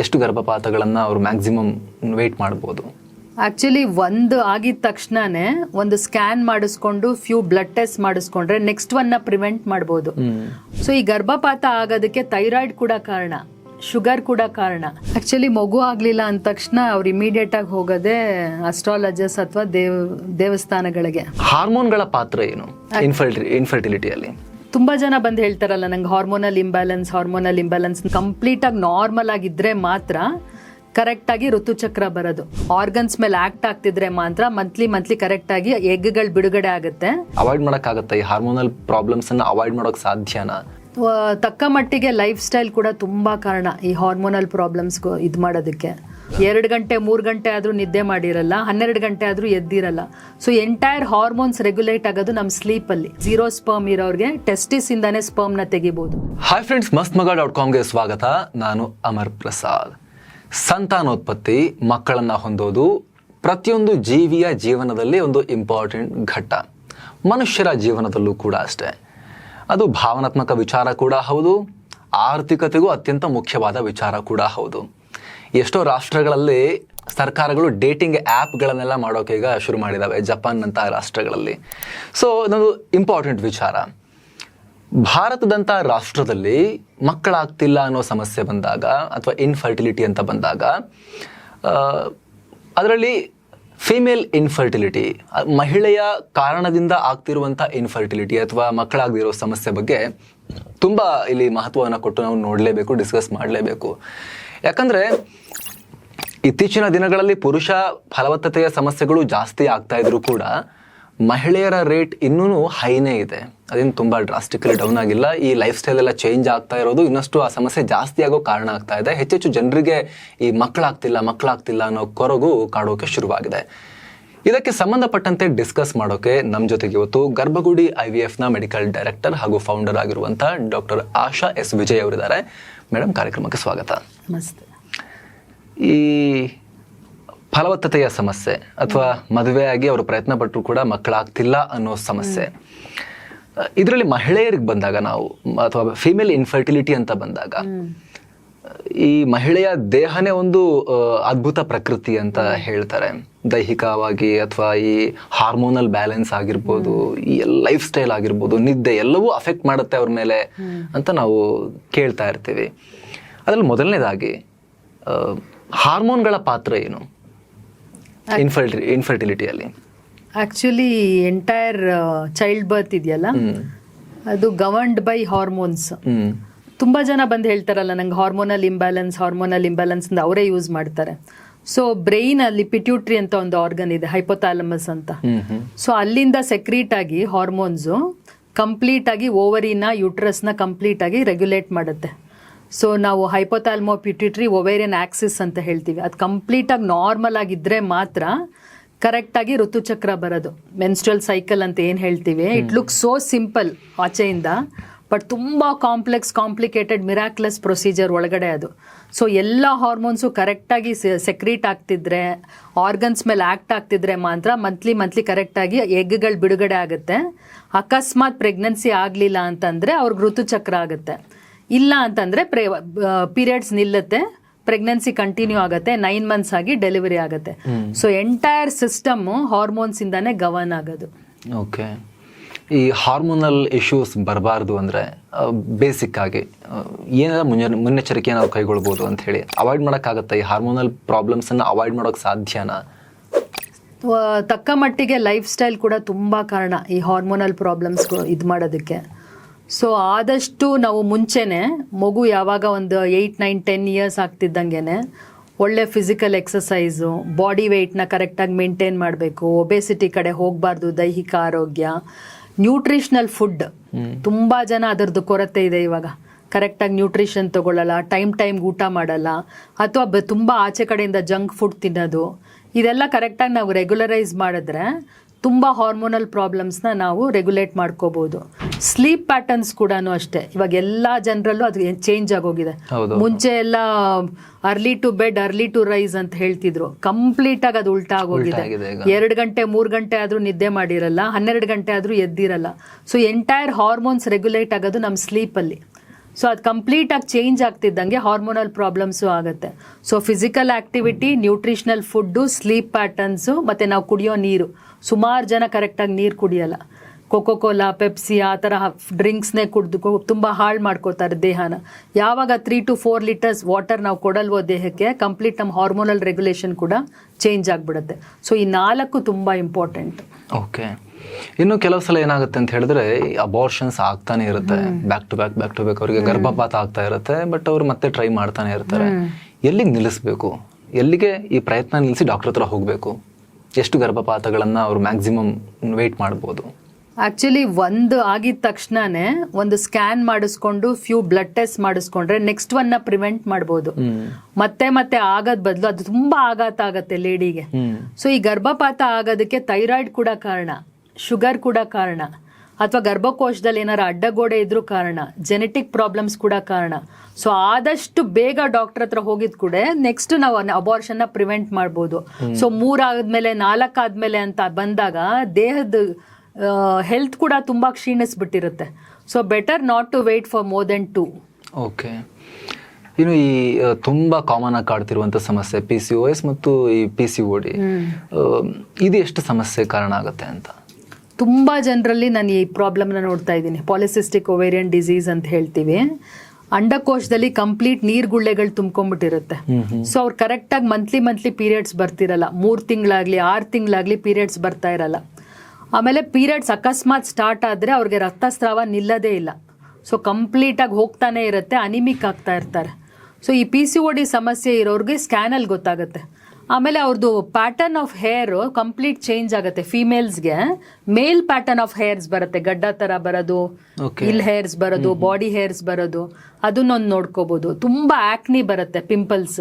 ಎಷ್ಟು ಗರ್ಭಪಾತಗಳನ್ನು ಅವರು maximum wait ಮಾಡ್ಬೋದು? ಆ್ಯಕ್ಚುಲಿ ಒಂದು ಆಗಿದ ತಕ್ಷಣನೇ ಒಂದು ಸ್ಕ್ಯಾನ್ ಮಾಡಿಸ್ಕೊಂಡು ಫ್ಯೂ ಬ್ಲಡ್ ಟೆಸ್ಟ್ ಮಾಡಿಸ್ಕೊಂಡ್ರೆ ನೆಕ್ಸ್ಟ್ ಒನ್ನ ಪ್ರಿವೆಂಟ್ ಮಾಡ್ಬೋದು. ಸೊ ಈ ಗರ್ಭಪಾತ ಆಗೋದಕ್ಕೆ ಥೈರಾಯ್ಡ್ ಕೂಡ ಕಾರಣ ಶುಗರ್ ಕೂಡ ಕಾರಣ. ಆ್ಯಕ್ಚುಲಿ ಮಗು ಆಗಲಿಲ್ಲ ಅಂದ ತಕ್ಷಣ ಅವ್ರು ಇಮಿಡಿಯೇಟ್ ಆಗಿ ಹೋಗೋದೇ ಅಸ್ಟ್ರಾಲಜಸ್ ಅಥವಾ ದೇವ ದೇವಸ್ಥಾನಗಳಿಗೆ. ಹಾರ್ಮೋನ್ಗಳ ಪಾತ್ರ ಏನು? ಇನ್ಫರ್ಟಿ ಇನ್ಫರ್ಟಿಲಿಟಿಯಲ್ಲಿ ತುಂಬಾ ಜನ ಬಂದು ಹೇಳ್ತಾರಲ್ಲ ನಂಗೆ hormonal imbalance hormonal imbalance complete ಆಗಿ ನಾರ್ಮಲ್ ಆಗಿದ್ರೆ ಮಾತ್ರ ಕರೆಕ್ಟ್ ಆಗಿ ಋತುಚಕ್ರ ಬರೋದು. ಆರ್ಗನ್ಸ್ ಮೇಲೆ ಆಕ್ಟ್ ಆಗ್ತಿದ್ರೆ ಮಾತ್ರ ಮಂತ್ಲಿ ಮಂತ್ಲಿ ಕರೆಕ್ಟ್ ಆಗಿ ಎಗ್ಗಳು ಬಿಡುಗಡೆ ಆಗುತ್ತೆ. ಅವಾಯ್ಡ್ ಮಾಡೋಕ್ಕಾಗತ್ತಾ ಈ ಹಾರ್ಮೋನಲ್ ಪ್ರಾಬ್ಲಮ್ಸ್ ಅನ್ನ ಅವಾಯ್ಡ್ ಮಾಡೋಕ್ ಸಾಧ್ಯನಾ? ತಕ್ಕ ಮಟ್ಟಿಗೆ ಲೈಫ್ ಸ್ಟೈಲ್ ಕೂಡ ತುಂಬಾ ಕಾರಣ ಈ ಹಾರ್ಮೋನಲ್ ಪ್ರಾಬ್ಲಮ್ಸ್ ಇದು ಮಾಡೋದಕ್ಕೆ. ಎರಡು ಗಂಟೆ, ಮೂರು ಗಂಟೆ ಆದರೂ ನಿದ್ದೆ ಮಾಡಿರಲ್ಲ, ಹನ್ನೆರಡು ಗಂಟೆ ಆದರೂ ಎದ್ದಿರಲ್ಲ. ಸೊ ಎಂಟೈರ್ ಹಾರ್ಮೋನ್ಸ್ ರೆಗ್ಯುಲೇಟ್ ಆಗೋದು ನಮ್ಮ ಸ್ಲೀಪಲ್ಲಿ ಜೀರೋ ಸ್ಪರ್ಮ್ ಇರೋರಿಗೆ ಟೆಸ್ಟಿಸ್ ಇಂದಾನೆ ಸ್ಪರ್ಮ್ನ ತೆಗಿಬೋದು. ಹಾಯ್ ಫ್ರೆಂಡ್ಸ್ ಮಸ್ತ್ ಮಗ ಡಾಟ್ ಕಾಮ್ಗೆ ಸ್ವಾಗತ. ನಾನು ಅಮರ್ ಪ್ರಸಾದ್. ಸಂತಾನೋತ್ಪತ್ತಿ ಮಕ್ಕಳನ್ನ ಹೊಂದೋದು ಪ್ರತಿಯೊಂದು ಜೀವಿಯ ಜೀವನದಲ್ಲಿ ಒಂದು ಇಂಪಾರ್ಟೆಂಟ್ ಘಟ್ಟ. ಮನುಷ್ಯರ ಜೀವನದಲ್ಲೂ ಕೂಡ ಅಷ್ಟೇ. ಅದು ಭಾವನಾತ್ಮಕ ವಿಚಾರ ಕೂಡ ಹೌದು. ಆರ್ಥಿಕತೆಗೂ ಅತ್ಯಂತ ಮುಖ್ಯವಾದ ವಿಚಾರ ಕೂಡ ಹೌದು. ಎಷ್ಟೋ ರಾಷ್ಟ್ರಗಳಲ್ಲಿ ಸರ್ಕಾರಗಳು ಡೇಟಿಂಗ್ ಆ್ಯಪ್ಗಳನ್ನೆಲ್ಲ ಮಾಡೋಕೆ ಈಗ ಶುರು ಮಾಡಿದ್ದಾವೆ ಜಪಾನ್ನಂಥ ರಾಷ್ಟ್ರಗಳಲ್ಲಿ. ಸೊ ಇದೊಂದು ಇಂಪಾರ್ಟೆಂಟ್ ವಿಚಾರ. ಭಾರತದಂಥ ರಾಷ್ಟ್ರದಲ್ಲಿ ಮಕ್ಕಳಾಗ್ತಿಲ್ಲ ಅನ್ನೋ ಸಮಸ್ಯೆ ಬಂದಾಗ ಅಥವಾ ಇನ್ಫರ್ಟಿಲಿಟಿ ಅಂತ ಬಂದಾಗ ಅದರಲ್ಲಿ ಫಿಮೇಲ್ ಇನ್ಫರ್ಟಿಲಿಟಿ ಮಹಿಳೆಯ ಕಾರಣದಿಂದ ಆಗ್ತಿರುವಂಥ ಇನ್ಫರ್ಟಿಲಿಟಿ ಅಥವಾ ಮಕ್ಕಳಾಗದಿರೋ ಸಮಸ್ಯೆ ಬಗ್ಗೆ ತುಂಬ ಇಲ್ಲಿ ಮಹತ್ವವನ್ನು ಕೊಟ್ಟು ನಾವು ನೋಡಲೇಬೇಕು ಡಿಸ್ಕಸ್ ಮಾಡಲೇಬೇಕು. ಯಾಕಂದರೆ ಇತ್ತೀಚಿನ ದಿನಗಳಲ್ಲಿ ಪುರುಷ ಫಲವತ್ತತೆಯ ಸಮಸ್ಯೆಗಳು ಜಾಸ್ತಿ ಆಗ್ತಾ ಇದ್ರು ಕೂಡ ಮಹಿಳೆಯರ ರೇಟ್ ಇನ್ನೂ ಹೈನೇ ಇದೆ. ಅದೇನು ತುಂಬ ಡ್ರಾಸ್ಟಿಕಲಿ ಡೌನ್ ಆಗಿಲ್ಲ. ಈ ಲೈಫ್ ಸ್ಟೈಲ್ ಎಲ್ಲ ಚೇಂಜ್ ಆಗ್ತಾ ಇರೋದು ಇನ್ನಷ್ಟು ಆ ಸಮಸ್ಯೆ ಜಾಸ್ತಿ ಆಗೋ ಕಾರಣ ಆಗ್ತಾ ಇದೆ. ಹೆಚ್ಚೆಚ್ಚು ಜನರಿಗೆ ಈ ಮಕ್ಕಳಾಗ್ತಿಲ್ಲ ಮಕ್ಕಳಾಗ್ತಿಲ್ಲ ಅನ್ನೋ ಕೊರಗು ಕಾಡೋಕೆ ಶುರುವಾಗಿದೆ. ಇದಕ್ಕೆ ಸಂಬಂಧಪಟ್ಟಂತೆ ಡಿಸ್ಕಸ್ ಮಾಡೋಕೆ ನಮ್ಮ ಜೊತೆಗೆ ಇವತ್ತು ಗರ್ಭಗುಡಿ ಐ ವಿ ಎಫ್ನ ಮೆಡಿಕಲ್ ಡೈರೆಕ್ಟರ್ ಹಾಗೂ ಫೌಂಡರ್ ಆಗಿರುವಂಥ ಡಾಕ್ಟರ್ ಆಶಾ ಎಸ್ ವಿಜಯ್ ಅವರಿದ್ದಾರೆ. ಮೇಡಮ್ ಕಾರ್ಯಕ್ರಮಕ್ಕೆ ಸ್ವಾಗತ. ಮಸ್ತ್ ಈ ಫಲವತ್ತತೆಯ ಸಮಸ್ಯೆ ಅಥವಾ ಮದುವೆಯಾಗಿ ಅವರು ಪ್ರಯತ್ನ ಪಟ್ಟರು ಕೂಡ ಮಕ್ಕಳಾಗ್ತಿಲ್ಲ ಅನ್ನೋ ಸಮಸ್ಯೆ. ಇದರಲ್ಲಿ ಮಹಿಳೆಯರಿಗೆ ಬಂದಾಗ ನಾವು ಅಥವಾ ಫಿಮೇಲ್ ಇನ್ಫರ್ಟಿಲಿಟಿ ಅಂತ ಬಂದಾಗ ಈ ಮಹಿಳೆಯ ದೇಹನೇ ಒಂದು ಅದ್ಭುತ ಪ್ರಕೃತಿ ಅಂತ ಹೇಳ್ತಾರೆ. ದೈಹಿಕವಾಗಿ ಅಥವಾ ಈ ಹಾರ್ಮೋನಲ್ ಬ್ಯಾಲೆನ್ಸ್ ಆಗಿರ್ಬೋದು ಈ ಲೈಫ್ ಸ್ಟೈಲ್ ಆಗಿರ್ಬೋದು ನಿದ್ದೆ ಎಲ್ಲವೂ ಅಫೆಕ್ಟ್ ಮಾಡುತ್ತೆ ಅವ್ರ ಮೇಲೆ ಅಂತ ನಾವು ಕೇಳ್ತಾ ಇರ್ತೀವಿ. ಅದರಲ್ಲಿ ಮೊದಲನೇದಾಗಿ ಹಾರ್ಮೋನ್ಗಳ ಪಾತ್ರ ಏನು? ಇನ್ಫರ್ಟಿ ಇನ್ಫರ್ಟಿಲಿಟಿಯಲ್ಲಿ ಆ್ಯಕ್ಚುಲಿ ಎಂಟೈರ್ ಚೈಲ್ಡ್ ಬರ್ತ್ ಇದೆಯಲ್ಲ? ಅದು ಗವರ್ನ್ಡ್ ಬೈ ಹಾರ್ಮೋನ್ಸ್ ತುಂಬ ಜನ ಬಂದು ಹೇಳ್ತಾರಲ್ಲ ನಂಗೆ ಹಾರ್ಮೋನಲ್ ಇಂಬ್ಯಾಲೆನ್ಸ್ ಹಾರ್ಮೋನಲ್ ಇಂಬ್ಯಾಲೆನ್ಸ್ ಅಂತ ಅವರೇ ಯೂಸ್ ಮಾಡ್ತಾರೆ. ಸೊ ಬ್ರೈನ್ ಅಲ್ಲಿ ಪಿಟ್ಯೂಟ್ರಿ ಅಂತ ಒಂದು ಆರ್ಗನ್ ಇದೆ ಹೈಪೋಥಾಲಮಸ್ ಅಂತ. ಸೊ ಅಲ್ಲಿಂದ ಸೆಕ್ರೀಟ್ ಆಗಿ ಹಾರ್ಮೋನ್ಸು ಕಂಪ್ಲೀಟ್ ಆಗಿ ಓವರಿನ ಯುಟ್ರಸ್ನ ಕಂಪ್ಲೀಟ್ ಆಗಿ ರೆಗ್ಯುಲೇಟ್ ಮಾಡುತ್ತೆ. ಸೊ ನಾವು ಹೈಪೋಥಾಲ್ಮೋ ಪಿಟ್ಯೂಟ್ರಿ ಒವೇರಿಯನ್ ಆಕ್ಸಿಸ್ ಅಂತ ಹೇಳ್ತೀವಿ. ಅದು ಕಂಪ್ಲೀಟ್ ಆಗಿ ನಾರ್ಮಲ್ ಆಗಿದ್ದರೆ ಮಾತ್ರ ಕರೆಕ್ಟಾಗಿ ಋತುಚಕ್ರ ಬರೋದು. ಮೆನ್ಸ್ಟ್ರಲ್ ಸೈಕಲ್ ಅಂತ ಏನು ಹೇಳ್ತೀವಿ? ಇಟ್ ಲುಕ್ ಸೋ ಸಿಂಪಲ್ ಆಚೆಯಿಂದ ಬಟ್ ತುಂಬ ಕಾಂಪ್ಲೆಕ್ಸ್ ಕಾಂಪ್ಲಿಕೇಟೆಡ್ ಮಿರಾಕ್ಲೆಸ್ ಪ್ರೊಸೀಜರ್ ಒಳಗಡೆ ಅದು. ಸೊ ಎಲ್ಲ ಹಾರ್ಮೋನ್ಸು ಕರೆಕ್ಟಾಗಿ ಸೆಕ್ರೀಟ್ ಆಗ್ತಿದ್ರೆ ಆರ್ಗನ್ಸ್ ಮೇಲೆ ಆ್ಯಕ್ಟ್ ಆಗ್ತಿದ್ರೆ ಮಾತ್ರ ಮಂತ್ಲಿ ಮಂತ್ಲಿ ಕರೆಕ್ಟಾಗಿ ಎಗ್ಗಳು ಬಿಡುಗಡೆ ಆಗುತ್ತೆ. ಅಕಸ್ಮಾತ್ ಪ್ರೆಗ್ನೆನ್ಸಿ ಆಗಲಿಲ್ಲ ಅಂತಂದರೆ ಅವ್ರಿಗೆ ಋತುಚಕ್ರ ಆಗುತ್ತೆ. ಇಲ್ಲ ಅಂತಂದರೆ ಪ್ರೇ ಪೀರಿಯಡ್ಸ್ ನಿಲ್ಲುತ್ತೆ ಪ್ರೆಗ್ನೆನ್ಸಿ ಕಂಟಿನ್ಯೂ ಆಗುತ್ತೆ ನೈನ್ ಮಂತ್ಸ್ ಆಗಿ ಡೆಲಿವರಿ ಆಗುತ್ತೆ. ಸೊ ಎಂಟೈರ್ ಸಿಸ್ಟಮ್ ಹಾರ್ಮೋನ್ಸ್ ಇಂದಾನೆ ಗವರ್ನ್ ಆಗೋದು. ಓಕೆ ಈ ಹಾರ್ಮೋನಲ್ ಇಶ್ಯೂಸ್ ಬರಬಾರ್ದು ಅಂದರೆ ಬೇಸಿಕ್ ಆಗಿ ಏನೆಲ್ಲ ಮುನ್ನೆ ಮುನ್ನೆಚ್ಚರಿಕೆ ನಾವು ಕೈಗೊಳ್ಬೋದು ಅಂತ ಹೇಳಿ ಅವಾಯ್ಡ್ ಮಾಡೋಕ್ಕಾಗತ್ತೆ ಈ ಹಾರ್ಮೋನಲ್ ಪ್ರಾಬ್ಲಮ್ಸನ್ನು ಅವಾಯ್ಡ್ ಮಾಡೋಕ್ಕೆ ಸಾಧ್ಯನಾ? ತಕ್ಕ ಮಟ್ಟಿಗೆ ಲೈಫ್ ಸ್ಟೈಲ್ ಕೂಡ ತುಂಬ ಕಾರಣ ಈ ಹಾರ್ಮೋನಲ್ ಪ್ರಾಬ್ಲಮ್ಸ್ ಇದು ಮಾಡೋದಕ್ಕೆ. ಸೊ ಆದಷ್ಟು ನಾವು ಮುಂಚೆನೆ ಮಗು ಯಾವಾಗ ಒಂದು ಏಯ್ಟ್ ನೈನ್ ಟೆನ್ ಇಯರ್ಸ್ ಆಗ್ತಿದ್ದಂಗೆನೆ ಒಳ್ಳೆ ಫಿಸಿಕಲ್ ಎಕ್ಸಸೈಸು ಬಾಡಿ ವೆಯ್ಟ್ನ ಕರೆಕ್ಟಾಗಿ ಮೇಂಟೈನ್ ಮಾಡಬೇಕು ಒಬೆಸಿಟಿ ಕಡೆ ಹೋಗಬಾರ್ದು ದೈಹಿಕ ಆರೋಗ್ಯ ನ್ಯೂಟ್ರಿಷನಲ್ ಫುಡ್ ತುಂಬ ಜನ ಅದರದ್ದು ಕೊರತೆ ಇದೆ ಇವಾಗ. ಕರೆಕ್ಟಾಗಿ ನ್ಯೂಟ್ರಿಷನ್ ತಗೊಳ್ಳಲ್ಲ ಟೈಮ್ ಟೈಮ್ಗೆ ಊಟ ಮಾಡಲ್ಲ ಅಥವಾ ತುಂಬ ಆಚೆ ಕಡೆಯಿಂದ ಜಂಕ್ ಫುಡ್ ತಿನ್ನೋದು ಇದೆಲ್ಲ ಕರೆಕ್ಟಾಗಿ ನಾವು ರೆಗ್ಯುಲರೈಸ್ ಮಾಡಿದ್ರೆ ತುಂಬ ಹಾರ್ಮೋನಲ್ ಪ್ರಾಬ್ಲಮ್ಸ್ನ ನಾವು ರೆಗ್ಯುಲೇಟ್ ಮಾಡ್ಕೋಬೋದು. ಸ್ಲೀಪ್ ಪ್ಯಾಟರ್ನ್ಸ್ ಕೂಡ ಅಷ್ಟೇ. ಇವಾಗ ಎಲ್ಲ ಜನರಲ್ಲೂ ಅದು ಚೇಂಜ್ ಆಗೋಗಿದೆ. ಮುಂಚೆ ಎಲ್ಲ early to bed early to rise ಅಂತ ಹೇಳ್ತಿದ್ರು. ಕಂಪ್ಲೀಟ್ ಆಗಿ ಅದು ಉಲ್ಟಾ ಆಗೋಗಿದೆ. ಎರಡು ಗಂಟೆ ಮೂರು ಗಂಟೆ ಆದರೂ ನಿದ್ದೆ ಮಾಡಿರಲ್ಲ ಹನ್ನೆರಡು ಗಂಟೆ ಆದರೂ ಎದ್ದಿರಲ್ಲ. ಸೊ ಎಂಟೈರ್ ಹಾರ್ಮೋನ್ಸ್ ರೆಗ್ಯುಲೇಟ್ ಆಗೋದು ನಮ್ಮ ಸ್ಲೀಪಲ್ಲಿ ಸೊ ಅದು ಕಂಪ್ಲೀಟಾಗಿ ಚೇಂಜ್ ಆಗ್ತಿದ್ದಂಗೆ ಹಾರ್ಮೋನಲ್ ಪ್ರಾಬ್ಲಮ್ಸು ಆಗುತ್ತೆ. So physical activity nutritional food sleep patterns ಮತ್ತು ನಾವು ಕುಡಿಯೋ ನೀರು. ಸುಮಾರು ಜನ ಕರೆಕ್ಟಾಗಿ ನೀರು ಕುಡಿಯಲ್ಲ. ಕೊಕೋ ಕೋಲಾ ಪೆಪ್ಸಿ ಆ ಥರ ಡ್ರಿಂಕ್ಸ್ನೇ ಕುಡಿದು ತುಂಬ ಹಾಳು ಮಾಡ್ಕೋತಾರೆ ದೇಹನ. ಯಾವಾಗ three to four litres water ನಾವು ಕೊಡಲ್ವೋ ದೇಹಕ್ಕೆ ಕಂಪ್ಲೀಟ್ ನಮ್ಮ ಹಾರ್ಮೋನಲ್ ರೆಗ್ಯುಲೇಷನ್ ಕೂಡ ಚೇಂಜ್ ಆಗಿಬಿಡುತ್ತೆ. ಸೊ ಈ ನಾಲ್ಕು ತುಂಬ ಇಂಪಾರ್ಟೆಂಟ್ ಓಕೆ ಇನ್ನು ಕೆಲವು ಸಲ ಏನಾಗುತ್ತೆ ಅಂತ ಹೇಳಿದ್ರೆ ಅಬಾರ್ಷನ್ಸ್ ಆಗ್ತಾನೆ ಇರುತ್ತೆ. Back to back back to back ಅವರಿಗೆ ಗರ್ಭಪಾತ ಆಗ್ತಾ ಇರುತ್ತೆ ಬಟ್ ಅವ್ರು ಮತ್ತೆ ಟ್ರೈ ಮಾಡ್ತಾನೆ ಇರ್ತಾರೆ. ಎಲ್ಲಿಗೆ ನಿಲ್ಲಿಸ್ಬೇಕು? ಎಲ್ಲಿಗೆ ಈ ಪ್ರಯತ್ನ ನಿಲ್ಲಿಸಿ ಡಾಕ್ಟರ್ ಹತ್ರ ಹೋಗಬೇಕು? ಎಷ್ಟು ಗರ್ಭಪಾತಗಳನ್ನ ಅವ್ರು ಮ್ಯಾಕ್ಸಿಮಮ್ ವೇಟ್ ಮಾಡ್ಬೋದು? ಆಕ್ಚುಲಿ ಒಂದು ಆಗಿದ ತಕ್ಷಣನೇ ಒಂದು ಸ್ಕ್ಯಾನ್ ಮಾಡಿಸ್ಕೊಂಡು ಫ್ಯೂ ಬ್ಲಡ್ ಟೆಸ್ಟ್ ಮಾಡಿಸ್ಕೊಂಡ್ರೆ ನೆಕ್ಸ್ಟ್ ಒನ್ನ ಪ್ರಿವೆಂಟ್ ಮಾಡ್ಬೋದು. ಮತ್ತೆ ಮತ್ತೆ ಆಗದ್ ಬದಲು ಅದು ತುಂಬಾ ಆಘಾತ ಆಗತ್ತೆ ಲೇಡಿಗೆ ಸೊ ಈ ಗರ್ಭಪಾತ ಆಗೋದಕ್ಕೆ ಥೈರಾಯ್ಡ್ ಕೂಡ ಕಾರಣ. ಶುಗರ್ ಕೂಡ ಕಾರಣ. ಅಥವಾ ಗರ್ಭಕೋಶದಲ್ಲಿ ಏನಾರು ಅಡ್ಡಗೋಡೆ ಇದ್ರೂ ಕಾರಣ ಜೆನೆಟಿಕ್ ಪ್ರಾಬ್ಲಮ್ಸ್ ಕೂಡ ಕಾರಣ. ಸೊ ಆದಷ್ಟು ಬೇಗ ಡಾಕ್ಟರ್ ಹತ್ರ ಹೋಗಿದ್ ಕೂಡ ನೆಕ್ಸ್ಟ್ ನಾವು ಅಬಾರ್ಷನ್ನ ಪ್ರಿವೆಂಟ್ ಮಾಡ್ಬೋದು. ಸೊ ಮೂರಾದ್ಮೇಲೆ ನಾಲ್ಕಾದ್ಮೇಲೆ ಅಂತ ಬಂದಾಗ ದೇಹದ ಹೆಲ್ತ್ ಕೂಡ ತುಂಬಾ ಕ್ಷೀಣಿಸ್ಬಿಟ್ಟಿರುತ್ತೆ. So better not to wait for more than two okay ಇನ್ನು ಈ ತುಂಬಾ ಕಾಮನ್ ಆಗಿ ಕಾಡ್ತಿರುವಂತ ಸಮಸ್ಯೆ ಪಿ ಸಿ ಓ ಎಸ್ ಮತ್ತು ಈ ಪಿ ಸಿ ಓ ಡಿ ಇದು ಎಷ್ಟು ಸಮಸ್ಯೆ ಕಾರಣ ಆಗುತ್ತೆ ಅಂತ? ತುಂಬಾ ಜನರಲ್ಲಿ ನಾನು ಈ ಪ್ರಾಬ್ಲಮ್ನ ನೋಡ್ತಾ ಇದ್ದೀನಿ. ಪಾಲಿಸಿಸ್ಟಿಕ್ ಒವೇರಿಯನ್ ಡಿಸೀಸ್ ಅಂತ ಹೇಳ್ತೀವಿ. ಅಂಡಕೋಶದಲ್ಲಿ ಕಂಪ್ಲೀಟ್ ನೀರ್ಗುಳ್ಳೆಗಳು ತುಂಬ್ಕೊಂಡ್ಬಿಟ್ಟಿರುತ್ತೆ. ಸೊ ಅವ್ರು ಕರೆಕ್ಟಾಗಿ ಮಂತ್ಲಿ ಮಂತ್ಲಿ ಪೀರಿಯಡ್ಸ್ ಬರ್ತಿರಲ್ಲ. ಮೂರು ತಿಂಗಳಾಗ್ಲಿ ಆರು ತಿಂಗಳಾಗ್ಲಿ ಪೀರಿಯಡ್ಸ್ ಬರ್ತಾ ಇರಲ್ಲ. ಆಮೇಲೆ ಪೀರಿಯಡ್ಸ್ ಅಕಸ್ಮಾತ್ ಸ್ಟಾರ್ಟ್ ಆದರೆ ಅವ್ರಿಗೆ ರಕ್ತಸ್ರಾವ ನಿಲ್ಲದೇ ಇಲ್ಲ. ಸೊ ಕಂಪ್ಲೀಟಾಗಿ ಹೋಗ್ತಾನೆ ಇರುತ್ತೆ ಅನಿಮಿಕ್ ಆಗ್ತಾ ಇರ್ತಾರೆ. ಸೊ ಈ ಪಿ ಸಿ ಒ ಡಿ ಸಮಸ್ಯೆ ಇರೋರಿಗೆ ಸ್ಕ್ಯಾನಲ್ಲಿ ಗೊತ್ತಾಗುತ್ತೆ. ಆಮೇಲೆ ಅವ್ರದ್ದು pattern of hair complete change ಆಗುತ್ತೆ ಫಿಮೇಲ್ಸ್ಗೆ ಮೇಲ್ ಪ್ಯಾಟರ್ನ್ ಆಫ್ ಹೇರ್ಸ್ ಬರುತ್ತೆ. ಗಡ್ಡ ತರ ಬರೋದು. ಇಲ್ ಹೇರ್ಸ್ ಬರೋದು ಬಾಡಿ ಹೇರ್ಸ್ ಬರೋದು ಅದನ್ನೊಂದು ನೋಡ್ಕೋಬಹುದು ತುಂಬಾ ಆಕ್ನಿ ಬರುತ್ತೆ ಪಿಂಪಲ್ಸ್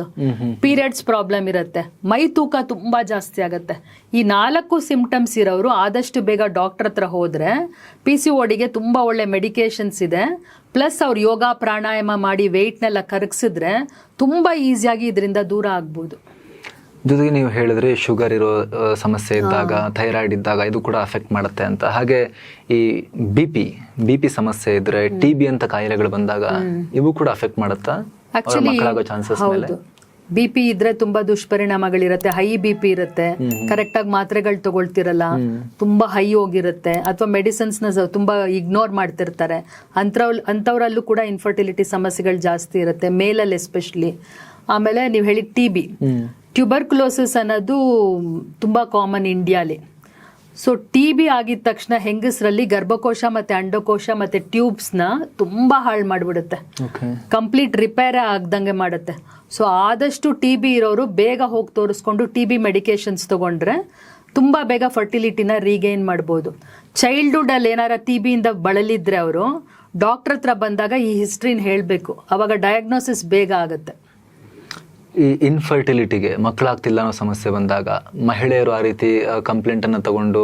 ಪೀರಿಯಡ್ಸ್ ಪ್ರಾಬ್ಲಮ್ ಇರುತ್ತೆ. ಮೈ ತೂಕ ತುಂಬಾ ಜಾಸ್ತಿ ಆಗುತ್ತೆ. ಈ ನಾಲ್ಕು ಸಿಂಪ್ಟಮ್ಸ್ ಇರೋರು ಆದಷ್ಟು ಬೇಗ ಡಾಕ್ಟರ್ ಹತ್ರ ಹೋದ್ರೆ ಪಿ ಸಿ ಓಡಿಗೆ ತುಂಬಾ ಒಳ್ಳೆ ಮೆಡಿಕೇಶನ್ಸ್ ಇದೆ. ಪ್ಲಸ್ ಅವ್ರು ಯೋಗ ಪ್ರಾಣಾಯಾಮ ಮಾಡಿ ವೆಯ್ಟ್ನೆಲ್ಲ ಕರಗಿಸಿದ್ರೆ ತುಂಬಾ ಈಸಿಯಾಗಿ ಇದರಿಂದ ದೂರ ಆಗ್ಬೋದು. ಜೊತೆಗೆ ನೀವು ಹೇಳಿದ್ರೆ ಶುಗರ್ ಇರೋ ಸಮಸ್ಯೆ ಇದ್ದಾಗ ಥೈರಾಯ್ಡ್ ಇದ್ದಾಗ ಇದು ಕೂಡ ಅಫೆಕ್ಟ್ ಮಾಡುತ್ತೆ ಅಂತ. ಹಾಗೆ ಈ ಬಿ ಪಿ ಬಿ ಪಿ ಸಮಸ್ಯೆ ಇದ್ರೆ ಟಿ ಬಿ ಅಂತ ಕಾಯಿಲೆಗಳು ಬಂದಾಗ ಇವು ಕೂಡ ಅಫೆಕ್ಟ್ ಮಾಡುತ್ತಾ? ಮಕ್ಕಳಾಗೋ ಚಾನ್ಸಸ್ ಮೇಲೆ? ಬಿ ಪಿ ಇದ್ರೆ ತುಂಬಾ ದುಷ್ಪರಿಣಾಮಗಳಿರುತ್ತೆ ಹೈ ಬಿ ಪಿ ಇರುತ್ತೆ. ಕರೆಕ್ಟ್ ಆಗಿ ಮಾತ್ರೆಗಳು ತಗೊಳ್ತಿರಲ್ಲ ತುಂಬಾ ಹೈ ಹೋಗಿರುತ್ತೆ. ಅಥವಾ ಮೆಡಿಸಿನ್ಸ್ನ ತುಂಬಾ ಇಗ್ನೋರ್ ಮಾಡ್ತಿರ್ತಾರೆ. ಅಂತವರಲ್ಲೂ ಅಂಥವ್ರಲ್ಲೂ ಕೂಡ ಇನ್ಫರ್ಟಿಲಿಟಿ ಸಮಸ್ಯೆಗಳು ಜಾಸ್ತಿ ಇರುತ್ತೆ ಮೇಲಲ್ಲಿ ಎಸ್ಪೆಷಲಿ ಆಮೇಲೆ ನೀವು ಹೇಳಿ ಟಿ ಬಿ ಟ್ಯೂಬರ್ಕುಲೋಸಿಸ್ ಅನ್ನೋದು ತುಂಬ ಕಾಮನ್ ಇಂಡಿಯಾಲಿ. ಸೊ ಟಿ ಬಿ ಆಗಿದ ತಕ್ಷಣ ಹೆಂಗಸರಲ್ಲಿ ಗರ್ಭಕೋಶ ಮತ್ತೆ ಅಂಡಕೋಶ ಮತ್ತೆ ಟ್ಯೂಬ್ಸ್ನ ತುಂಬಾ ಹಾಳು ಮಾಡಿಬಿಡುತ್ತೆ. ಕಂಪ್ಲೀಟ್ ರಿಪೇರ್ ಆಗ್ದಂಗೆ ಮಾಡುತ್ತೆ. ಸೊ ಆದಷ್ಟು ಟಿ ಬಿ ಇರೋರು ಬೇಗ ಹೋಗಿ ತೋರಿಸ್ಕೊಂಡು ಟಿ ಬಿ ಮೆಡಿಕೇಶನ್ಸ್ ತಗೊಂಡ್ರೆ ತುಂಬ ಬೇಗ ಫರ್ಟಿಲಿಟಿನ ರೀಗೇನ್ ಮಾಡ್ಬೋದು. ಚೈಲ್ಡ್ಹುಡ್ ಅಲ್ಲಿ ಏನಾರ ಟಿ ಬಿಯಿಂದ ಬಳಲಿದ್ರೆ ಅವರು ಡಾಕ್ಟ್ರ್ ಹತ್ರ ಬಂದಾಗ ಈ ಹಿಸ್ಟ್ರಿನ ಹೇಳಬೇಕು. ಅವಾಗ ಡಯಾಗ್ನೋಸಿಸ್ ಬೇಗ ಆಗುತ್ತೆ. ಈ ಇನ್ಫರ್ಟಿಲಿಟಿಗೆ ಮಕ್ಕಳಾಗ್ತಿಲ್ಲ ಅನ್ನೋ ಸಮಸ್ಯೆ ಬಂದಾಗ ಮಹಿಳೆಯರು ಆ ರೀತಿ ಕಂಪ್ಲೇಂಟ್ ಅನ್ನು ತಗೊಂಡು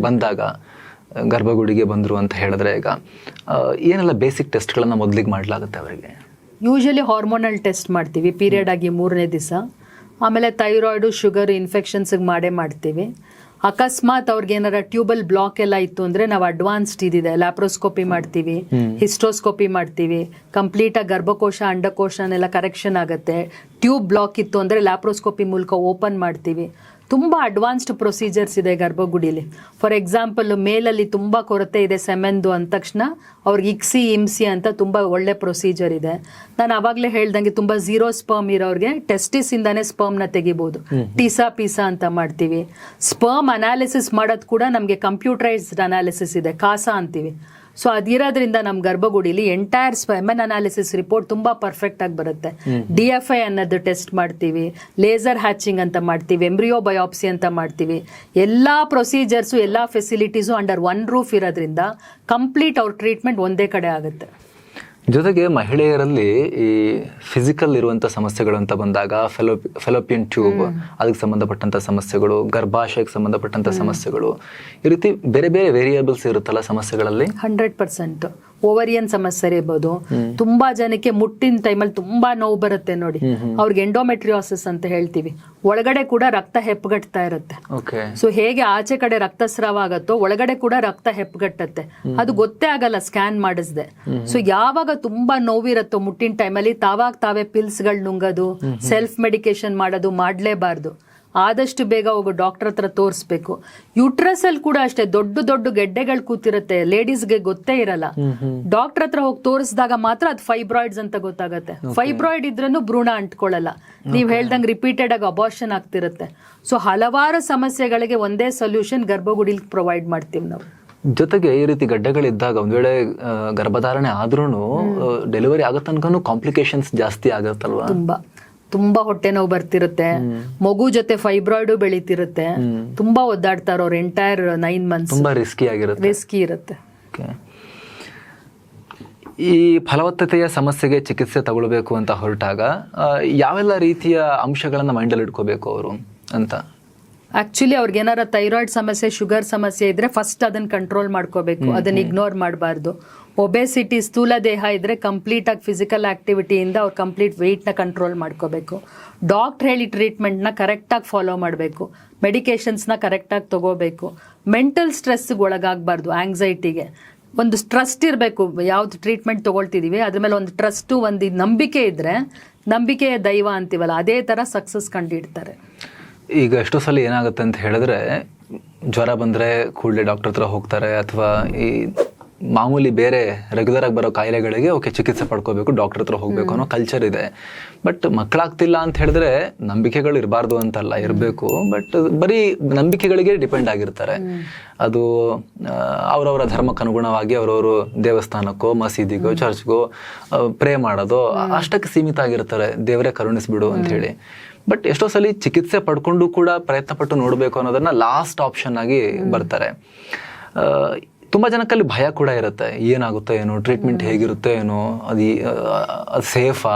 ಬಂದಾಗ ಗರ್ಭಗುಡಿಗೆ ಬಂದರು ಅಂತ ಹೇಳಿದ್ರೆ ಈಗ ಏನೆಲ್ಲ ಬೇಸಿಕ್ ಟೆಸ್ಟ್ಗಳನ್ನು ಮೊದಲಿಗೆ ಮಾಡಲಾಗುತ್ತೆ ಅವರಿಗೆ? ಯೂಶಲಿ ಹಾರ್ಮೋನಲ್ ಟೆಸ್ಟ್ ಮಾಡ್ತೀವಿ ಪೀರಿಯಡ್ ಆಗಿ ಮೂರನೇ ದಿವಸ. ಆಮೇಲೆ ಥೈರಾಯ್ಡು ಶುಗರ್ ಇನ್ಫೆಕ್ಷನ್ಸ್ಗೆ ಮಾಡೇ ಮಾಡ್ತೀವಿ. ಅಕಸ್ಮಾತ್ ಅವ್ರಿಗೆ ಏನಾರ ಟ್ಯೂಬಲ್ ಬ್ಲಾಕ್ ಎಲ್ಲ ಇತ್ತು ಅಂದ್ರೆ ನಾವು ಅಡ್ವಾನ್ಸ್ಡ್ ಇದಿದೆ ಲ್ಯಾಪ್ರೋಸ್ಕೋಪಿ ಮಾಡ್ತೀವಿ ಹಿಸ್ಟ್ರೋಸ್ಕೋಪಿ ಮಾಡ್ತೀವಿ ಕಂಪ್ಲೀಟ್ ಆಗಿ ಗರ್ಭಕೋಶ ಅಂಡಕೋಶನೆಲ್ಲ ಕರೆಕ್ಷನ್ ಆಗುತ್ತೆ. ಟ್ಯೂಬ್ ಬ್ಲಾಕ್ ಇತ್ತು ಅಂದ್ರೆ ಲ್ಯಾಪ್ರೋಸ್ಕೋಪಿ ಮೂಲಕ ಓಪನ್ ಮಾಡ್ತೀವಿ. ತುಂಬ ಅಡ್ವಾನ್ಸ್ಡ್ ಪ್ರೊಸೀಜರ್ಸ್ ಇದೆ ಗರ್ಭಗುಡಿಲಿ. ಫಾರ್ ಎಕ್ಸಾಂಪಲ್ ಮೇಲಲ್ಲಿ ತುಂಬ ಕೊರತೆ ಇದೆ ಸೆಮೆಂದು ಅಂದ ತಕ್ಷಣ ಅವ್ರಿಗೆ ಇಕ್ಸಿ ಇಮ್ಸಿ ಅಂತ ತುಂಬ ಒಳ್ಳೆ ಪ್ರೊಸೀಜರ್ ಇದೆ. ನಾನು ಆವಾಗಲೇ ಹೇಳ್ದಂಗೆ ತುಂಬ ಝೀರೋ ಸ್ಪರ್ಮ್ ಇರೋರಿಗೆ ಟೆಸ್ಟಿಸ್ ಇಂದಾನೆ ಸ್ಪರ್ಮ್ನ ತೆಗಿಬೋದು. ಟೀಸಾ ಪೀಸಾ ಅಂತ ಮಾಡ್ತೀವಿ. ಸ್ಪರ್ಮ್ ಅನಾಲಿಸಿಸ್ ಮಾಡೋದು ಕೂಡ ನಮಗೆ ಕಂಪ್ಯೂಟರೈಸ್ಡ್ ಅನಾಲಿಸಿಸ್ ಇದೆ ಕಾಸಾ ಅಂತೀವಿ. ಸೊ ಅದಿರೋದ್ರಿಂದ ನಮ್ಮ ಗರ್ಭಗುಡಿಲಿ ಎಂಟೈರ್ ಸ್ಪೆಮನ್ ಅನಾಲಿಸಿಸ್ ರಿಪೋರ್ಟ್ ತುಂಬಾ ಪರ್ಫೆಕ್ಟ್ ಆಗಿ ಬರುತ್ತೆ. ಡಿ ಎಫ್ ಐ ಅನ್ನೋದು ಟೆಸ್ಟ್ ಮಾಡ್ತೀವಿ ಲೇಸರ್ ಹ್ಯಾಚಿಂಗ್ ಅಂತ ಮಾಡ್ತೀವಿ ಎಂಬ್ರಿಯೋ ಬಯೋಪ್ಸಿ ಅಂತ ಮಾಡ್ತೀವಿ. ಎಲ್ಲ ಪ್ರೊಸೀಜರ್ಸು ಎಲ್ಲ ಫೆಸಿಲಿಟೀಸು ಅಂಡರ್ ಒನ್ ರೂಫ್ ಇರೋದ್ರಿಂದ ಕಂಪ್ಲೀಟ್ ಅವ್ರ ಟ್ರೀಟ್ಮೆಂಟ್ ಒಂದೇ ಕಡೆ ಆಗುತ್ತೆ. ಜೊತೆಗೆ ಮಹಿಳೆಯರಲ್ಲಿ ಈ ಫಿಸಿಕಲ್ ಇರುವಂತ ಸಮಸ್ಯೆಗಳು ಅಂತ ಬಂದಾಗ ಫೆಲೋಪಿ ಫೆಲೋಪಿಯನ್ ಟ್ಯೂಬ್ ಅದಕ್ಕೆ ಸಂಬಂಧಪಟ್ಟಂತ ಸಮಸ್ಯೆಗಳು ಗರ್ಭಾಶಯಕ್ಕೆ ಸಂಬಂಧಪಟ್ಟಂತ ಸಮಸ್ಯೆಗಳು ಈ ರೀತಿ ಬೇರೆ ಬೇರೆ ವೇರಿಯೇಬಲ್ಸ್ ಇರುತ್ತಲ್ಲ ಸಮಸ್ಯೆಗಳಲ್ಲಿ? ಹಂಡ್ರೆಡ್ ಪರ್ಸೆಂಟ್ ಓವರಿಯನ್ ಸಮಸ್ಯೆ ಇರ್ಬೋದು. ತುಂಬಾ ಜನಕ್ಕೆ ಮುಟ್ಟಿನ ಟೈಮಲ್ಲಿ ತುಂಬಾ ನೋವು ಬರುತ್ತೆ ನೋಡಿ. ಅವ್ರಿಗೆ ಎಂಡೋಮೆಟ್ರಿಯೋಸಿಸ್ ಅಂತ ಹೇಳ್ತೀವಿ. ಒಳಗಡೆ ಕೂಡ ರಕ್ತ ಹೆಪ್ಪಗಟ್ತಾ ಇರುತ್ತೆ. ಸೊ ಹೇಗೆ ಆಚೆ ಕಡೆ ರಕ್ತಸ್ರಾವ ಆಗತ್ತೋ ಒಳಗಡೆ ಕೂಡ ರಕ್ತ ಹೆಪ್ಪಗಟ್ಟತ್ತೆ. ಅದು ಗೊತ್ತೇ ಆಗಲ್ಲ ಸ್ಕ್ಯಾನ್ ಮಾಡಿಸ್ದೆ. ಸೊ ಯಾವಾಗ ತುಂಬಾ ನೋವಿರತ್ತೋ ಮುಟ್ಟಿನ ಟೈಮಲ್ಲಿ ತಾವಾಗ ತಾವೇ ಪಿಲ್ಸ್ಗಳು ನುಂಗೋದು ಸೆಲ್ಫ್ ಮೆಡಿಕೇಶನ್ ಮಾಡೋದು ಮಾಡಲೇಬಾರ್ದು. ಆದಷ್ಟು ಬೇಗ ಹೋಗು ಡಾಕ್ಟರ್ ಹತ್ರ ತೋರಿಸ್ಬೇಕು. ಯುಟ್ರಸ್ ಅಲ್ಲಿ ಕೂಡ ಅಷ್ಟೇ ದೊಡ್ಡ ದೊಡ್ಡ ಗೆಡ್ಡೆಗಳು ಕೂತಿರುತ್ತೆ ಲೇಡೀಸ್ಗೆ ಗೊತ್ತೇ ಇರಲ್ಲ. ಡಾಕ್ಟರ್ ಹತ್ರ ಹೋಗಿ ತೋರಿಸಿದಾಗ ಮಾತ್ರ ಅದು ಫೈಬ್ರಾಯ್ಡ್ಸ್ ಅಂತ ಗೊತ್ತಾಗುತ್ತೆ. ಫೈಬ್ರಾಯ್ಡ್ ಇದ್ರೂ ಭ್ರೂಣ ಅಂಟ್ಕೊಳ್ಳಲ್ಲ. ನೀವು ಹೇಳ್ದಂಗೆ ರಿಪೀಟೆಡ್ ಆಗಿ ಅಬಾರ್ಷನ್ ಆಗ್ತಿರುತ್ತೆ. ಸೊ ಹಲವಾರು ಸಮಸ್ಯೆಗಳಿಗೆ ಒಂದೇ ಸೊಲ್ಯೂಷನ್ ಗರ್ಭಗುಡಿಲಿ ಪ್ರೊವೈಡ್ ಮಾಡ್ತೀವಿ ನಾವು. ಜೊತೆಗೆ ಈ ರೀತಿ ಗಡ್ಡೆಗಳಿದ್ದಾಗ ಒಂದ್ ವೇಳೆ ಗರ್ಭಧಾರಣೆ ಆದ್ರೂ ಡೆಲಿವರಿ ಆಗೋ ತನಕನೂ ಕಾಂಪ್ಲಿಕೇಶನ್ಸ್ ಜಾಸ್ತಿ ಆಗತ್ತಲ್ವಾ? ತುಂಬಾ. ತುಂಬಾ ಹೊಟ್ಟೆ ನೋವು ಬರ್ತಿರುತ್ತೆ. ಮಗು ಜೊತೆ ಫೈಬ್ರಾಯ್ಡ್ ಬೆಳೀತಿರುತ್ತೆ. ತುಂಬಾ ಒದ್ದಾಡ್ತಾರ ಅವ್ರ ಎಂಟೈರ್ ನೈನ್ ಮಂತ್ಸ್ ತುಂಬಾ ರಿಸ್ಕಿ ಆಗಿರುತ್ತೆ. ರಿಸ್ಕಿ ಇರುತ್ತೆ. ಈ ಫಲವತ್ತತೆಯ ಸಮಸ್ಯೆಗೆ ಚಿಕಿತ್ಸೆ ತಗೊಳ್ಬೇಕು ಅಂತ ಹೊರಟಾಗ ಯಾವೆಲ್ಲ ರೀತಿಯ ಅಂಶಗಳನ್ನ ಮೈಂಡಲ್ಲಿ ಇಟ್ಕೋಬೇಕು ಅವರು ಅಂತ? ಆಕ್ಚುಲಿ ಅವ್ರಿಗೆ ಏನಾರ ಥೈರಾಯ್ಡ್ ಸಮಸ್ಯೆ ಶುಗರ್ ಸಮಸ್ಯೆ ಇದ್ರೆ ಫಸ್ಟ್ ಅದನ್ನ ಕಂಟ್ರೋಲ್ ಮಾಡ್ಕೋಬೇಕು. ಅದನ್ನ ಇಗ್ನೋರ್ ಮಾಡಬಾರ್ದು. ಒಬೆಸಿಟಿ ಸ್ಥೂಲ ದೇಹ ಇದ್ರೆ ಕಂಪ್ಲೀಟ್ ಆಗಿ ಫಿಸಿಕಲ್ ಆಕ್ಟಿವಿಟಿಯಿಂದ ಅವ್ರು ಕಂಪ್ಲೀಟ್ ವೆಯ್ಟ್ನ ಕಂಟ್ರೋಲ್ ಮಾಡ್ಕೋಬೇಕು. ಡಾಕ್ಟರ್ ಹೇಳಿ ಟ್ರೀಟ್ಮೆಂಟ್ನ ಕರೆಕ್ಟಾಗಿ ಫಾಲೋ ಮಾಡಬೇಕು. ಮೆಡಿಕೇಶನ್ಸ್ನ ಕರೆಕ್ಟಾಗಿ ತಗೋಬೇಕು. ಮೆಂಟಲ್ ಸ್ಟ್ರೆಸ್ಗೆ ಒಳಗಾಗಬಾರ್ದು ಆಂಗ್ಸೈಟಿಗೆ ಒಂದು ಟ್ರಸ್ಟ್ ಇರಬೇಕು ಯಾವ್ದು ಟ್ರೀಟ್ಮೆಂಟ್ ತಗೊಳ್ತಿದೀವಿ ಅದ್ರ ಮೇಲೆ ಒಂದು ಟ್ರಸ್ಟು ಒಂದು ನಂಬಿಕೆ ಇದ್ರೆ ನಂಬಿಕೆಯ ದೈವ ಅಂತೀವಲ್ಲ ಅದೇ ಥರ ಸಕ್ಸಸ್ ಕಂಡಿಡ್ತಾರೆ. ಈಗ ಎಷ್ಟೋ ಸಲ ಏನಾಗುತ್ತೆ ಅಂತ ಹೇಳಿದ್ರೆ, ಜ್ವರ ಬಂದರೆ ಕೂಡಲೇ ಡಾಕ್ಟರ್ ಹತ್ರ ಹೋಗ್ತಾರೆ ಅಥವಾ ಈ ಮಾಮೂಲಿ ಬೇರೆ ರೆಗ್ಯುಲರ್ ಆಗಿ ಬರೋ ಕಾಯಿಲೆಗಳಿಗೆ ಓಕೆ ಚಿಕಿತ್ಸೆ ಪಡ್ಕೋಬೇಕು ಡಾಕ್ಟರ್ ಹತ್ರ ಹೋಗ್ಬೇಕು ಅನ್ನೋ ಕಲ್ಚರ್ ಇದೆ. ಬಟ್ ಮಕ್ಕಳಾಗ್ತಿಲ್ಲ ಅಂತ ಹೇಳಿದ್ರೆ ನಂಬಿಕೆಗಳು ಇರಬಾರ್ದು ಅಂತಲ್ಲ, ಇರಬೇಕು. ಬಟ್ ಬರೀ ನಂಬಿಕೆಗಳಿಗೆ ಡಿಪೆಂಡ್ ಆಗಿರ್ತಾರೆ. ಅದು ಅವರವರ ಧರ್ಮಕ್ಕೆ ಅನುಗುಣವಾಗಿ ಅವರವರು ದೇವಸ್ಥಾನಕ್ಕೋ, ಮಸೀದಿಗೋ ಚರ್ಚ್ಗೋ ಪ್ರೇ ಮಾಡೋದು, ಅಷ್ಟಕ್ಕೆ ಸೀಮಿತ ಆಗಿರ್ತಾರೆ. ದೇವರೇ ಕರುಣಿಸ್ಬಿಡು ಅಂತ ಹೇಳಿ. ಬಟ್ ಎಷ್ಟೋ ಸಲ ಚಿಕಿತ್ಸೆ ಪಡ್ಕೊಂಡು ಕೂಡ ಪ್ರಯತ್ನ ಪಟ್ಟು ನೋಡಬೇಕು ಅನ್ನೋದನ್ನ ಲಾಸ್ಟ್ ಆಪ್ಷನ್ ಆಗಿ ಬರ್ತಾರೆ. ತುಂಬ ಜನಕ್ಕಲ್ಲಿ ಭಯ ಕೂಡ ಇರುತ್ತೆ. ಏನಾಗುತ್ತೋ ಏನೋ ಟ್ರೀಟ್ಮೆಂಟ್ ಹೇಗಿರುತ್ತೆ ಏನೋ ಅದು ಅದು ಸೇಫಾ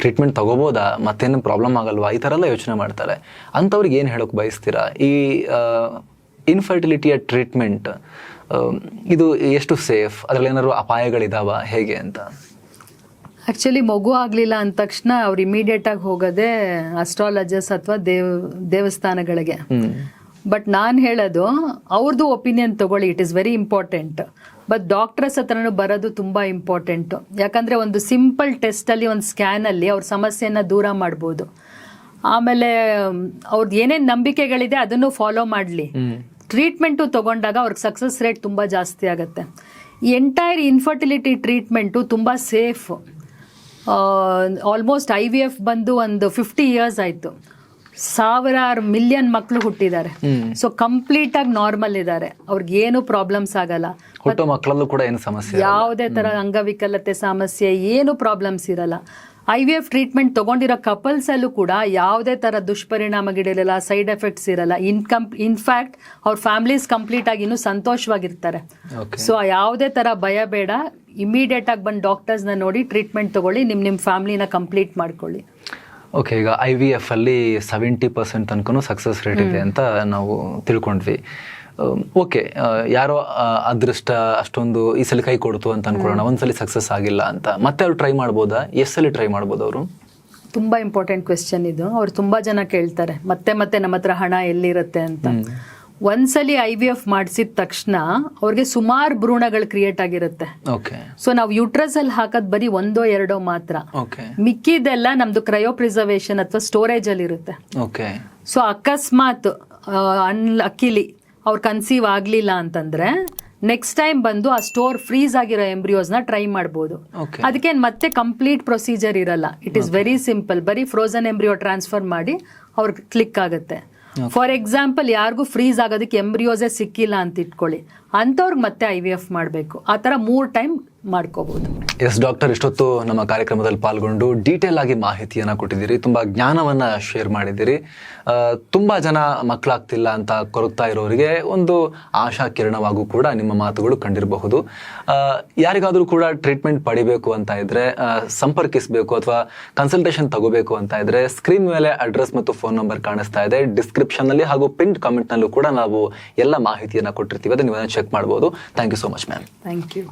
ಟ್ರೀಟ್ಮೆಂಟ್ ತಗೋಬೋದಾ? ಮತ್ತೇನು ಪ್ರಾಬ್ಲಮ್ ಆಗಲ್ವಾ? ಈ ಥರ ಎಲ್ಲ ಯೋಚನೆ ಮಾಡ್ತಾರೆ. ಅಂಥವ್ರಿಗೆ ಏನು ಹೇಳೋಕೆ ಬಯಸ್ತೀರಾ? ಈ ಇನ್ಫರ್ಟಿಲಿಟಿಯ ಟ್ರೀಟ್ಮೆಂಟ್ ಇದು ಎಷ್ಟು ಸೇಫ್ ಅದ್ರಲ್ಲಿ ಏನಾದ್ರು ಅಪಾಯಗಳಿದಾವ? ಹೇಗೆ ಅಂತ? ಆಕ್ಚುಲಿ ಮಗು ಆಗಲಿಲ್ಲ ಅಂದ ತಕ್ಷಣ ಅವ್ರು ಇಮಿಡಿಯೇಟ್ ಆಗಿ ಹೋಗೋದೇ ಅಸ್ಟ್ರಾಲಜರ್ಸ್ ಅಥವಾ ದೇವ್ ದೇವಸ್ಥಾನಗಳಿಗೆ. ಬಟ್ ನಾನು ಹೇಳೋದು ಅವ್ರದ್ದು ಒಪಿನಿಯನ್ ತಗೊಳ್ಳಿ it is very important but doctors ಹತ್ರನೂ ಬರೋದು ತುಂಬಾ ಇಂಪಾರ್ಟೆಂಟ್ ಯಾಕಂದ್ರೆ ಒಂದು ಸಿಂಪಲ್ ಟೆಸ್ಟ್ ಅಲ್ಲಿ ಒಂದು ಸ್ಕ್ಯಾನ್ ಅಲ್ಲಿ ಅವ್ರ ಸಮಸ್ಯೆನ ದೂರ ಮಾಡ್ಬೋದು. ಆಮೇಲೆ ಅವ್ರದ್ದು ಏನೇನು ನಂಬಿಕೆಗಳಿದೆ ಅದನ್ನು ಫಾಲೋ ಮಾಡಲಿ. ಟ್ರೀಟ್ಮೆಂಟು ತಗೊಂಡಾಗ ಅವ್ರಿಗೆ ಸಕ್ಸಸ್ ರೇಟ್ ತುಂಬ ಜಾಸ್ತಿ ಆಗುತ್ತೆ. ಎಂಟೈರ್ ಇನ್ಫರ್ಟಿಲಿಟಿ ಟ್ರೀಟ್ಮೆಂಟು ತುಂಬ safe almost I V F ಬಂದು ಒಂದು ಫಿಫ್ಟಿ ಇಯರ್ಸ್ ಆಯಿತು. ಸಾವಿರಾರು ಮಿಲಿಯನ್ ಮಕ್ಕಳು ಹುಟ್ಟಿದ್ದಾರೆ. ಸೊ ಕಂಪ್ಲೀಟ್ ಆಗಿ ನಾರ್ಮಲ್ ಇದ್ದಾರೆ. ಅವ್ರಿಗೆ ಏನು ಪ್ರಾಬ್ಲಮ್ಸ್ ಆಗಲ್ಲ. ಹುಟ್ಟೋ ಮಕ್ಕಳಲ್ಲೂ ಕೂಡ ಏನು ಸಮಸ್ಯೆ ಯಾವುದೇ ತರ ಅಂಗವಿಕಲತೆ ಸಮಸ್ಯೆ ಏನು ಪ್ರಾಬ್ಲಮ್ಸ್ ಇರಲ್ಲ. ಐ ವಿ ಎಫ್ ಟ್ರೀಟ್ಮೆಂಟ್ ತಗೊಂಡಿರೋ ಕಪಲ್ಸಲ್ಲೂ ಕೂಡ ಯಾವುದೇ ತರ ದುಷ್ಪರಿಣಾಮಗಳಿರಲ್ಲ ಸೈಡ್ ಎಫೆಕ್ಟ್ಸ್ ಇರಲ್ಲ. ಇನ್ಕಮ್ ಇನ್ಫ್ಯಾಕ್ಟ್ ಅವ್ರ ಫ್ಯಾಮಿಲೀಸ್ ಕಂಪ್ಲೀಟ್ ಆಗಿ ಇನ್ನೂ ಸಂತೋಷವಾಗಿರ್ತಾರೆ. ಓಕೆ ಸೊ ಯಾವುದೇ ತರ ಭಯ ಬೇಡ. ಇಮಿಡಿಯೇಟ್ ಆಗಿ ಬಂದು ಡಾಕ್ಟರ್ಸ್ನ ನೋಡಿ ಟ್ರೀಟ್ಮೆಂಟ್ ತಗೊಳ್ಳಿ ನಿಮ್ಮ ನಿಮ್ಮ ಫ್ಯಾಮಿಲಿನ ಕಂಪ್ಲೀಟ್ ಮಾಡ್ಕೊಳ್ಳಿ. ಓಕೆ ಈಗ ಐ ವಿ ಎಫ್ ಅಲ್ಲಿ ಸೆವೆಂಟಿ ಪರ್ಸೆಂಟ್ ತನಕ ಸಕ್ಸಸ್ ರೇಟ್ ಇದೆ ಅಂತ ನಾವು ತಿಳ್ಕೊಂಡ್ವಿ. ಓಕೆ ಯಾರೋ ಅದೃಷ್ಟ ಅಷ್ಟೊಂದು ಈ ಸಲ ಕೈ ಕೊಡ್ತು ಅಂತ ಅನ್ಕೊಳ್ಳೋಣ ಒಂದ್ಸಲಿ ಸಕ್ಸಸ್ ಆಗಿಲ್ಲ ಅಂತ. ಮತ್ತೆ ಅವ್ರು ಟ್ರೈ ಮಾಡ್ಬೋದಾ? ಎಸ್ ಸಲ ಟ್ರೈ ಮಾಡ್ಬೋದು ಅವರು? ತುಂಬಾ ಇಂಪಾರ್ಟೆಂಟ್ ಕ್ವೆಶನ್ ಇದು. ಅವ್ರು ತುಂಬಾ ಜನ ಕೇಳ್ತಾರೆ ಮತ್ತೆ ಮತ್ತೆ ನಮ್ಮ ಹತ್ರ ಹಣ ಎಲ್ಲಿರುತ್ತೆ ಅಂತ. ಒಂದ್ಸಲಿ ಐ ವಿ ಎಫ್ ಮಾಡಿಸಿದ ತಕ್ಷಣ ಅವ್ರಿಗೆ ಸುಮಾರು ಭ್ರೂಣಗಳು ಕ್ರಿಯೇಟ್ ಆಗಿರುತ್ತೆ. ಓಕೆ ಸೊ ನಾವು ಯೂಟ್ರಸ್ ಅಲ್ಲಿ ಹಾಕೋದ್ ಬರೀ ಒಂದೋ ಎರಡೋ ಮಾತ್ರ. ಓಕೆ ಮಿಕ್ಕಿದೆಲ್ಲ ನಮ್ದು ಕ್ರಯೋ ಪ್ರಿಸರ್ವೇಶನ್ ಅಥವಾ ಸ್ಟೋರೇಜ್ ಅಲ್ಲಿ ಇರುತ್ತೆ ಓಕೆ ಸೊ ಅಕಸ್ಮಾತ್ ಅನ್ ಅಕ್ಕಿಲಿ ಅವ್ರು ಕನ್ಸೀವ್ ಆಗ್ಲಿಲ್ಲ ಅಂತಂದ್ರೆ ನೆಕ್ಸ್ಟ್ ಟೈಮ್ ಬಂದು ಆ ಸ್ಟೋರ್ ಫ್ರೀಸ್ ಆಗಿರೋ ಎಂಬ್ರಿಯೋಸ್ನ ಟ್ರೈ ಮಾಡ್ಬೋದು. ಅದಕ್ಕೆ ಮತ್ತೆ ಕಂಪ್ಲೀಟ್ ಪ್ರೊಸೀಜರ್ ಇರಲ್ಲ. ಇಟ್ ಇಸ್ ವೆರಿ ಸಿಂಪಲ್ ಬರೀ ಫ್ರೋಸನ್ ಎಂಬ್ರಿಯೋ ಟ್ರಾನ್ಸ್ಫರ್ ಮಾಡಿ ಅವ್ರಿಗೆ ಕ್ಲಿಕ್ ಆಗುತ್ತೆ. ಫಾರ್ ಎಕ್ಸಾಂಪಲ್ ಯಾರಿಗೂ ಫ್ರೀಸ್ ಆಗೋದಕ್ಕೆ ಎಂಬ್ರಿಯೋಸೇ ಸಿಕ್ಕಿಲ್ಲ ಅಂತ ಇಟ್ಕೊಳ್ಳಿ. ಅಂಥವ್ರಿಗೆ ಮತ್ತೆ ಐ ವಿ ಎಫ್ ಮಾಡಬೇಕು. ಆ ಥರ ಮೂರು ಟೈಮ್ ಮಾಡ್ಕೋಬಹುದು ಎಸ್ ಡಾಕ್ಟರ್ ಇಷ್ಟೊತ್ತು ನಮ್ಮ ಕಾರ್ಯಕ್ರಮದಲ್ಲಿ ಪಾಲ್ಗೊಂಡು ಡೀಟೇಲ್ ಆಗಿ ಮಾಹಿತಿಯನ್ನ ಕೊಟ್ಟಿದ್ದೀರಿ. ತುಂಬಾ ಜ್ಞಾನವನ್ನ ಶೇರ್ ಮಾಡಿದ್ದೀರಿ. ತುಂಬ ಜನ ಮಕ್ಕಳಾಗ್ತಿಲ್ಲ ಅಂತ ಕೊರಗ್ತಾ ಇರೋರಿಗೆ ಒಂದು ಆಶಾ ಕಿರಣವಾಗೂ ಕೂಡ ನಿಮ್ಮ ಮಾತುಗಳು ಕಂಡಿರಬಹುದು. ಯಾರಿಗಾದರೂ ಕೂಡ ಟ್ರೀಟ್ಮೆಂಟ್ ಪಡಿಬೇಕು ಅಂತ ಇದ್ರೆ ಆ, ಸಂಪರ್ಕಿಸಬೇಕು ಅಥವಾ ಕನ್ಸಲ್ಟೇಷನ್ ತಗೋಬೇಕು ಅಂತ ಇದ್ರೆ ಸ್ಕ್ರೀನ್ ಮೇಲೆ ಅಡ್ರೆಸ್ ಮತ್ತು ಫೋನ್ ನಂಬರ್ ಕಾಣಿಸ್ತಾ ಇದೆ. ಡಿಸ್ಕ್ರಿಪ್ಷನ್ನಲ್ಲಿ ಹಾಗೂ ಪಿಂಟ್ ಕಾಮೆಂಟ್ ನಲ್ಲೂ ಕೂಡ ನಾವು ಎಲ್ಲ ಮಾಹಿತಿಯನ್ನ ಕೊಟ್ಟಿರ್ತೀವಿ. ಅದನ್ನು ಚೆಕ್ ಮಾಡ್ಬೋದು. Thank you so much ma'am thank you